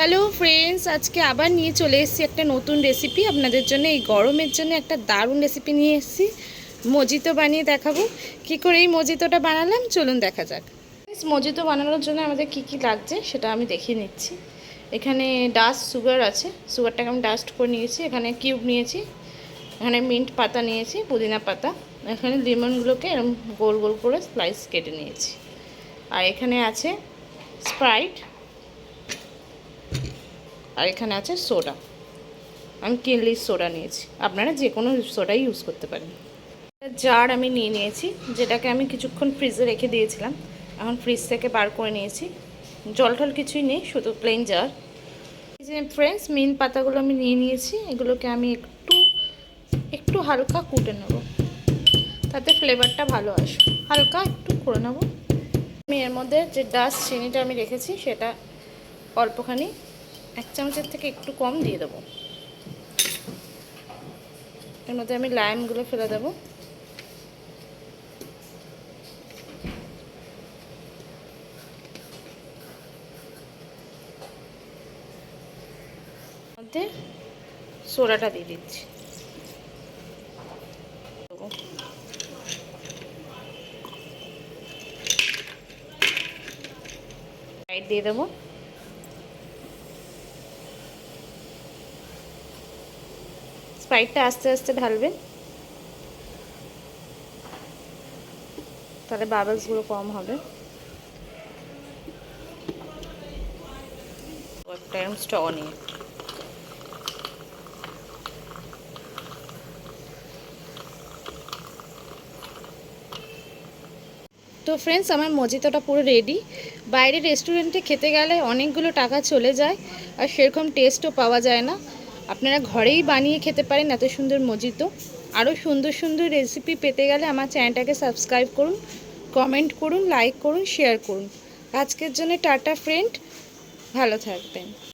Hello friends, আজকে আবার নিয়ে চলে এসেছি একটা নতুন রেসিপি আপনাদের জন্য এই গরমের জন্য একটা দারুণ রেসিপি নিয়ে এসেছি। মজিতো বানিয়ে দেখাবো। কি করে এই মজিতোটা বানালাম? চলুন দেখা যাক। মজিতো বানানোর জন্য আমাদের কি কি লাগছে সেটা আমি দেখিয়ে নিচ্ছি। এখানে ডাস্ট সুগার আছে। সুগারটাকে আমি ডাস্ট করে নিয়েছি। এখানে কিউব নিয়েছি। এখানে মিন্ট পাতা নিয়েছি, পুদিনা পাতা। এখানে লেমনগুলোকে এরকম গোল গোল করে স্লাইস কেটে নিয়েছি। আর এখানে আছে স্প্রাইট আর এখানে আছে সোডা। আমি কিনলি সোডা নিয়েছি। আপনারা যে কোনো সোডাই ইউজ করতে পারেন। জার আমি নিয়ে নিয়েছি, যেটাকে আমি কিছুক্ষণ ফ্রিজে রেখে দিয়েছিলাম। এখন ফ্রিজ থেকে বার করে নিয়েছি। জল টল কিছুই নেই, শুধু প্লেন জার যে ফ্রেন্ডস মিন পাতাগুলো আমি নিয়ে নিয়েছি। এগুলোকে আমি একটু একটু হালকা কুটে নেব। তাতে ফ্লেভারটা ভালো আসবে। হালকা একটু করে নেব। আমি এর মধ্যে যে ডাস্ট চিনিটা আমি রেখেছি, সেটা অল্পখানি এক চামচের থেকে একটু কম দিয়ে দেবো। এর মধ্যে আমি লাইমগুলো ফেলে দেবো। মধ্যে সোডাটা দিয়ে দিচ্ছি। দিয়ে দেবো। স্প্রাইটটা আস্তে আস্তে ঢালবেন। তাহলে বাবলসগুলো কম হবে। একটা এরকম স্ট নিয়ে তো ফ্রেন্ডস আমার মজিতোটা পুরো রেডি বাইরে রেস্টুরেন্টে খেতে গেলে অনেকগুলো টাকা চলে যায় আর সেরকম টেস্টও পাওয়া যায় না। আপনারা ঘরেই বানিয়ে খেতে পারেন এত সুন্দর মজিত আরও সুন্দর সুন্দর রেসিপি পেতে গেলে আমার চ্যানেলটাকে সাবস্ক্রাইব করুন কমেন্ট করুন লাইক করুন শেয়ার করুন। আজকের জন্য টাটা ফ্রেন্ড ভালো থাকবেন।